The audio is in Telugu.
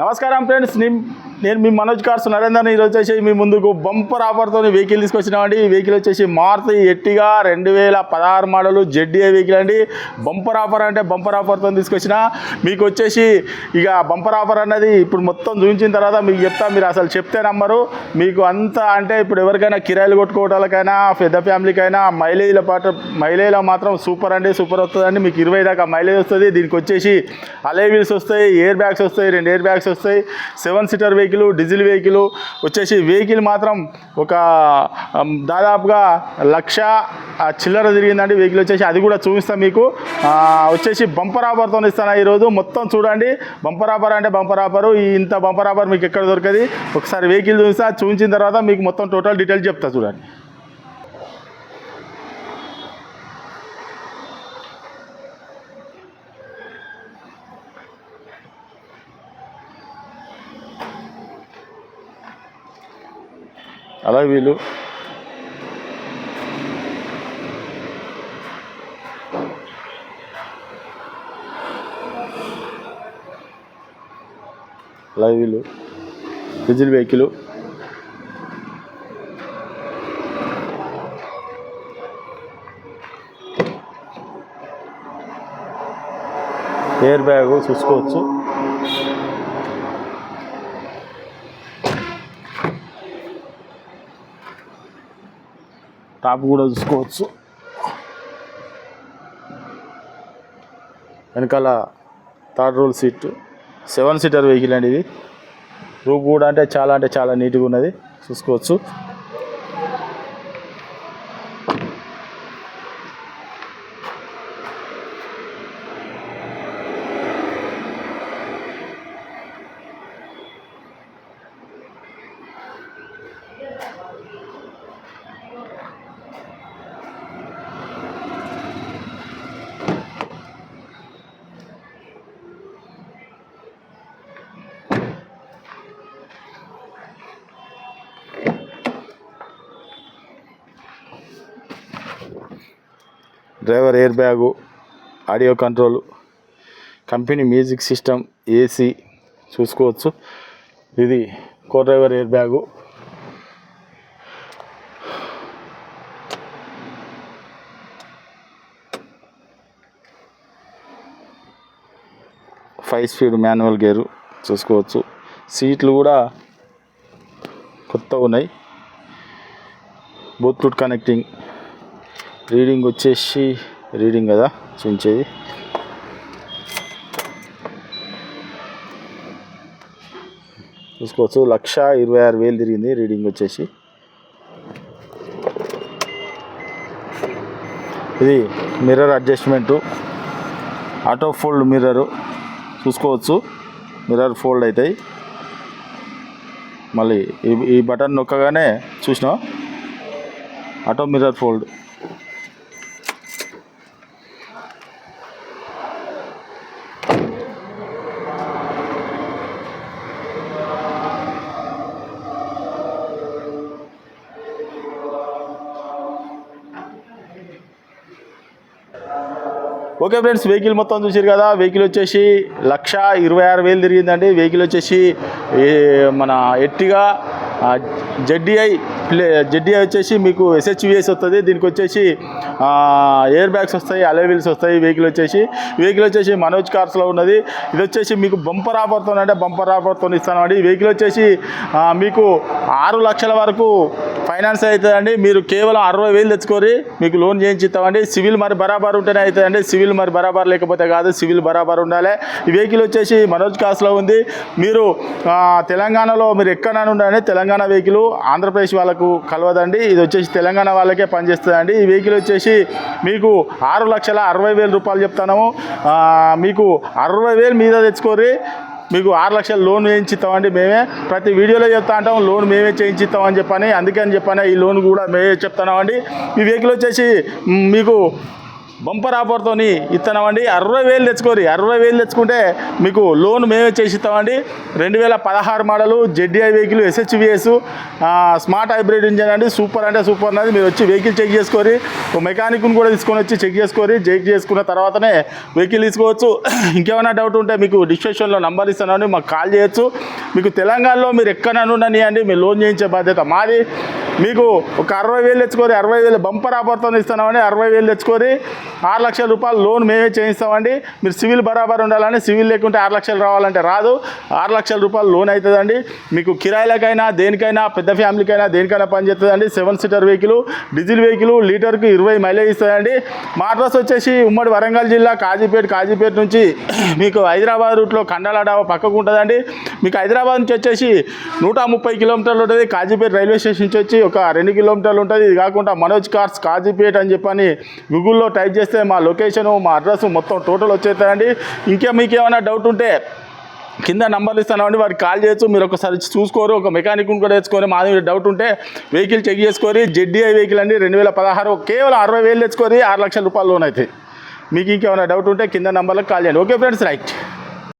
నమస్కారం ఫ్రెండ్స్ నేను మీ మనోజ్ కార్స్ నరేందర్ని ఈరోజు వచ్చేసి మీ ముందుకు బంపర్ ఆఫర్తో వెహికల్ తీసుకొచ్చినామండి. ఈ వెహికల్ వచ్చేసి మారుతి ఎట్టిగా రెండు వేల పదహారు మోడలు జెడ్డీఏ వెహికల్ అండి. బంపర్ ఆఫర్ అంటే బంపర్ ఆఫర్తో తీసుకొచ్చిన మీకు వచ్చేసి ఇక బంపర్ ఆఫర్ అన్నది ఇప్పుడు మొత్తం చూపించిన తర్వాత మీకు చెప్తా మీరు అసలు చెప్తే నమ్మరు. మీకు అంత అంటే ఇప్పుడు ఎవరికైనా కిరాయిలు కొట్టుకోవడానికైనా పెద్ద ఫ్యామిలీకైనా మైలేజ్ల పాటు మైలేజ్లో మాత్రం సూపర్ అండి సూపర్ వస్తుందండి. మీకు ఇరవై దాకా మైలేజ్ వస్తుంది. దీనికి వచ్చేసి అలే వీల్స్ వస్తాయి ఎయిర్ బ్యాగ్స్ వస్తాయి రెండు ఎయిర్ బ్యాగ్స్ వస్తాయి. Seven seater vehicle vehicle diesel vehicle వచ్చేసి వెహికల్ మాత్రం ఒక దాదాపుగా లక్ష చిల్లర తిరిగిందండి వెహికల్ వచ్చేసి. అది కూడా చూపిస్తాం మీకు. వచ్చేసి బంపర్ ఆఫర్తో ఇస్తాను ఈరోజు. మొత్తం చూడండి. బంపర్ ఆఫర్ అంటే బంపర్ ఆఫర్. ఈ ఇంత బంపర్ ఆఫర్ మీకు ఎక్కడ దొరకది? ఒకసారి వెహికల్ చూపిస్తా. చూపించిన తర్వాత మీకు మొత్తం టోటల్ డీటెయిల్స్ చెప్తా చూడండి. అలా వీళ్ళు అలా వీళ్ళు డీజిల్ వెహికల్. ఎయిర్ బ్యాగ్ చూసుకోవచ్చు. టాప్ కూడా చూసుకోవచ్చు. వెనకాల third row seat seven seater vehicle అండి ఇది. రూప్ కూడా అంటే చాలా అంటే చాలా నీట్గా ఉన్నది. చూసుకోవచ్చు. Driver air bag audio control company music system AC చూసుకోవచ్చు. ఇది co driver air bag. Five speed manual gear చూసుకోవచ్చు. సీట్లు కూడా కొత్తగా ఉన్నాయి. బ్లూటూత్ కనెక్టింగ్ రీడింగ్ వచ్చేసి రీడింగ్ కదా చూపించేది చూసుకోవచ్చు లక్ష ఇరవై ఆరు వేలు తిరిగింది రీడింగ్ వచ్చేసి. ఇది mirror adjustment auto fold mirror చూసుకోవచ్చు. మిర్రర్ ఫోల్డ్ అవుతాయి మళ్ళీ ఈ ఈ బటన్ నొక్కగానే చూసినా auto mirror fold okay friends vehicle మొత్తం చూసారు కదా వెహికల్ వచ్చేసి లక్ష ఇరవై ఆరు వేలు తిరిగిందండి. వెహికల్ వచ్చేసి మన ఎట్టిగా జెడ్డిఐ ప్లే జెడ్డిఐ వచ్చేసి మీకు ఎస్హెచ్విఎస్ వస్తుంది. దీనికి వచ్చేసి ఎయిర్ బ్యాగ్స్ వస్తాయి అలవీల్స్ వస్తాయి వెహికల్ వచ్చేసి. వెహికల్ వచ్చేసి మనోజ్ కార్స్లో ఉన్నది. ఇది వచ్చేసి మీకు బంపర్ ఆఫర్తో అంటే బంపర్ ఆఫర్తో ఇస్తాను అండి వెహికల్ వచ్చేసి మీకు ఆరు లక్షల వరకు ఫైనాన్స్ అవుతుందండి. మీరు కేవలం అరవై వేలు తెచ్చుకోరి మీకు లోన్ చేయించి ఇస్తామండి సివిల్ మరి బరాబర్ ఉంటేనే అవుతుందండి. సివిల్ మరి బరాబర్ లేకపోతే కాదు సివిల్ బరాబర్ ఉండాలి. ఈ వెహికల్ వచ్చేసి మనోజ్ కాస్లో ఉంది. మీరు తెలంగాణలో మీరు ఎక్కడైనా ఉండాలని తెలంగాణ వెహికల్ ఆంధ్రప్రదేశ్ వాళ్ళకు కలవదండి. ఇది వచ్చేసి తెలంగాణ వాళ్ళకే పనిచేస్తుందండి. ఈ వెహికల్ వచ్చేసి మీకు ఆరు లక్షల అరవై వేల రూపాయలు చెప్తాను మీకు అరవై వేలు మీద తెచ్చుకోరి మీకు ఆరు లక్షలు లోన్ వేయించిస్తామండి మేమే. ప్రతి వీడియోలో చెప్తా అంటాం లోన్ మేమే చేయించిస్తామని చెప్పని అందుకని చెప్పాను ఈ లోన్ కూడా మేమే చెప్తున్నామండి. ఈ వెహికల్ వచ్చేసి మీకు బంపర్ ఆఫర్తో ఇస్తున్నామండి అరవై వేలు తెచ్చుకోరు. అరవై వేలు తెచ్చుకుంటే మీకు లోన్ మేమే చేసి ఇస్తామండి. రెండు వేల పదహారు model ZDI vehicle SHVS smart hybrid engine అండి. సూపర్ అంటే సూపర్ అనేది మీరు వచ్చి వెహికల్ చెక్ చేసుకోరి. ఒక మెకానిక్ని కూడా తీసుకొని వచ్చి చెక్ చేసుకోరి. చెక్ చేసుకున్న తర్వాతనే వెహికల్ తీసుకోవచ్చు. ఇంకేమైనా డౌట్ ఉంటే మీకు డిస్క్రిప్షన్లో నంబర్ ఇస్తానండి. మాకు కాల్ చేయొచ్చు. మీకు తెలంగాణలో మీరు ఎక్కడైనా ఉండనియండి మీరు లోన్ చేయించే బాధ్యత మాది. మీకు ఒక అరవై వేలు తెచ్చుకోరు అరవై వేలు బంపర్ ఆఫర్తో ఇస్తున్నామని అరవై వేలు తెచ్చుకొని ఆరు లక్షల రూపాయలు లోన్ మేమే చేయిస్తామండి. మీరు సివిల్ బరాబర్ ఉండాలని సివిల్ లేకుంటే ఆరు లక్షలు రావాలంటే రాదు. ఆరు లక్షల రూపాయలు లోన్ అవుతుందండి. మీకు కిరాయిలకైనా దేనికైనా పెద్ద ఫ్యామిలీకైనా దేనికైనా పనిచేస్తుందండి seven seater vehicle diesel vehicle లీటర్కి ఇరవై మైలేజ్ ఇస్తుందండి. మా అడ్రస్ వచ్చేసి ఉమ్మడి వరంగల్ జిల్లా కాజీపేట కాజీపేట నుంచి మీకు హైదరాబాద్ రూట్లో కండలాడావ పక్కకు ఉంటుందండి. మీకు హైదరాబాద్ నుంచి వచ్చేసి నూట ముప్పై కిలోమీటర్లు ఉంటుంది. కాజీపేట రైల్వే స్టేషన్ నుంచి వచ్చి ఒక రెండు కిలోమీటర్లు ఉంటుంది. ఇది కాకుండా మనోజ్ కార్స్ కాజీపేట అని చెప్పని గూగుల్లో టైప్ చేస్తే మా లొకేషను మా అడ్రస్ మొత్తం టోటల్ వచ్చేస్తాయండి. ఇంకా మీకు ఏమైనా డౌట్ ఉంటే కింద నంబర్లు ఇస్తానండి వారికి కాల్ చేయొచ్చు. మీరు ఒకసారి చూసుకోరు. ఒక మెకానిక్ కూడా తెచ్చుకొని మా మీద డౌట్ ఉంటే వెహికల్ చెక్ చేసుకొని జెడ్డీఐ వెహికల్ అండి. రెండు వేల పదహారు కేవలం అరవై వేలు తెచ్చుకొని ఆరు లక్షల రూపాయలు లోన్ అయితే. మీకు ఇంకేమైనా డౌట్ ఉంటే కింద నంబర్లకు కాల్ చేయండి. Okay friends right